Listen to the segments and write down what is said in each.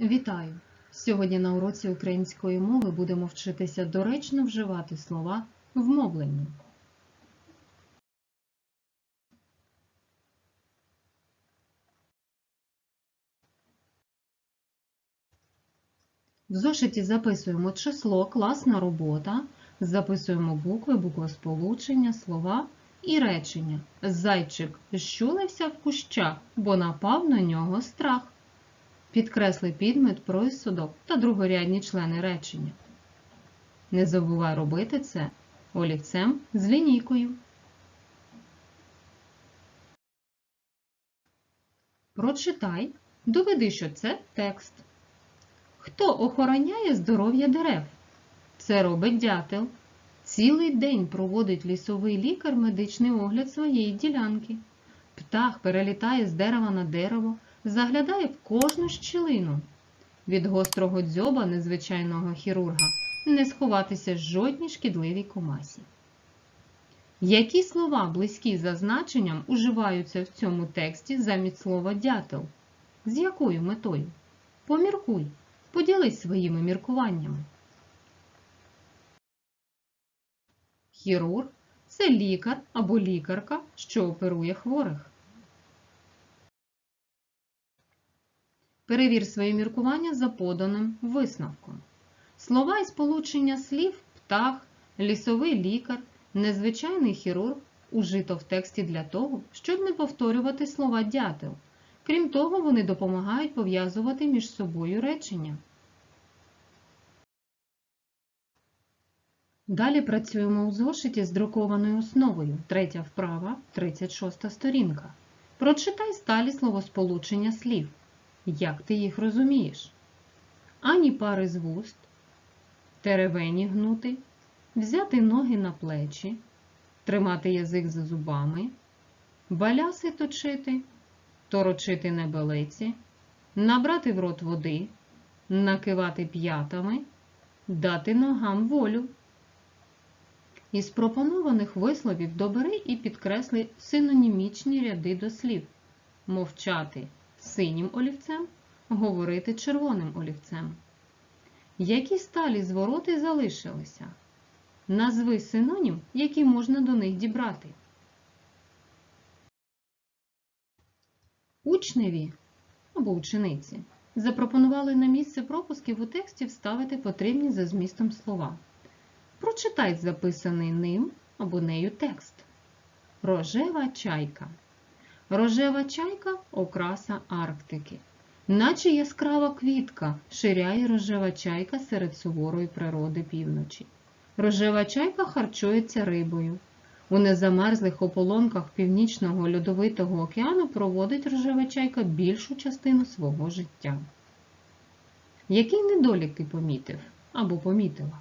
Вітаю! Сьогодні на уроці української мови будемо вчитися доречно вживати слова в мовленні. В зошиті записуємо число, класна робота, записуємо букви, буквосполучення, слова і речення. Зайчик щулився в кущах, бо напав на нього страх. Підкресли підмет, присудок та другорядні члени речення. Не забувай робити це олівцем з лінійкою. Прочитай, доведи, що це текст. Хто охороняє здоров'я дерев? Це робить дятел. Цілий день проводить лісовий лікар медичний огляд своєї ділянки. Птах перелітає з дерева на дерево, заглядає в кожну щілину. Від гострого дзьоба незвичайного хірурга не сховатися жодній шкідливій комасі. Які слова близькі за значенням уживаються в цьому тексті замість слова дятел? З якою метою? Поміркуй, поділись своїми міркуваннями. Хірург це лікар або лікарка, що оперує хворих. Перевір свої міркування за поданим висновком. Слова і сполучення слів птах, лісовий лікар, незвичайний хірург ужито в тексті для того, щоб не повторювати слова дятел. Крім того, вони допомагають пов'язувати між собою речення. Далі працюємо у зошиті з друкованою основою. Третя вправа, 36 сторінка. Прочитай сталі словосполучення слів. Як ти їх розумієш? Ані пари з вуст, теревені гнути, взяти ноги на плечі, тримати язик за зубами, баляси точити, торочити небелиці, набрати в рот води, накивати п'ятами, дати ногам волю. Із пропонованих висловів добери і підкресли синонімічні ряди до слів мовчати синім олівцем, говорити червоним олівцем. Які сталі звороти залишилися? Назви синонім, які можна до них дібрати. Учневі або учениці запропонували на місце пропусків у тексті вставити потрібні за змістом слова. Прочитай записаний ним або нею текст. Рожева чайка. Рожева чайка окраса Арктики. Наче яскрава квітка ширяє рожева чайка серед суворої природи півночі. Рожева чайка харчується рибою. У незамерзлих ополонках Північного льодовитого океану проводить рожева чайка більшу частину свого життя. Який недолік ти помітив або помітила?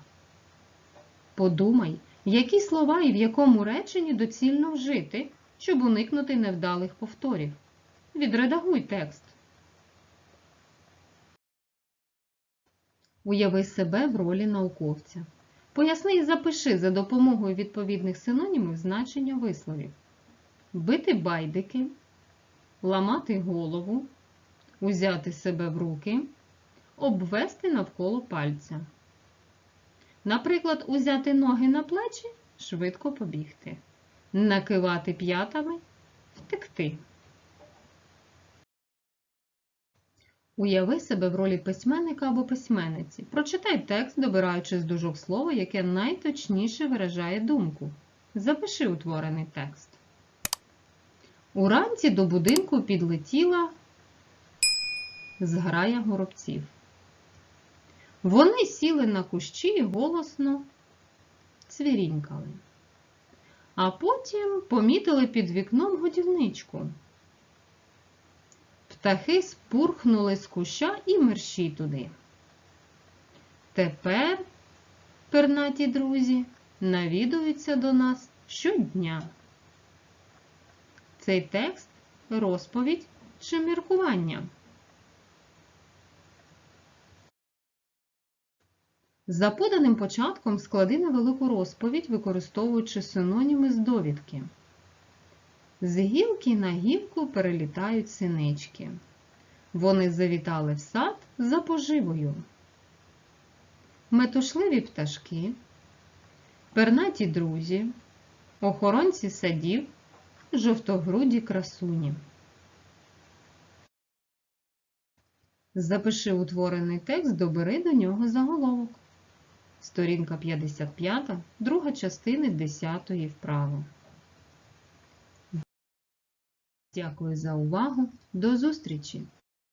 Подумай, які слова і в якому реченні доцільно вжити, щоб уникнути невдалих повторів. Відредагуй текст. Уяви себе в ролі науковця. Поясни і запиши за допомогою відповідних синонімів значення висловів. Бити байдики, ламати голову, узяти себе в руки, обвести навколо пальця. Наприклад, узяти ноги на плечі, швидко побігти, накивати п'ятами, втекти. Уяви себе в ролі письменника або письменниці. Прочитай текст, добираючи з дужок слово, яке найточніше виражає думку. Запиши утворений текст. Уранці до будинку підлетіла зграя горобців. Вони сіли на кущі і голосно цвірінькали. А потім помітили під вікном годівничку. Птахи спурхнули з куща і мерщій туди. Тепер, пернаті друзі, навідуються до нас щодня. Цей текст розповідь чи міркування. За поданим початком склади невелику розповідь, використовуючи синоніми з довідки. З гілки на гілку перелітають синички. Вони завітали в сад за поживою. Метушливі пташки, пернаті друзі, охоронці садів, жовтогруді красуні. Запиши утворений текст, добери до нього заголовок. Сторінка 55, друга частини 10 вправи. Дякую за увагу. До зустрічі!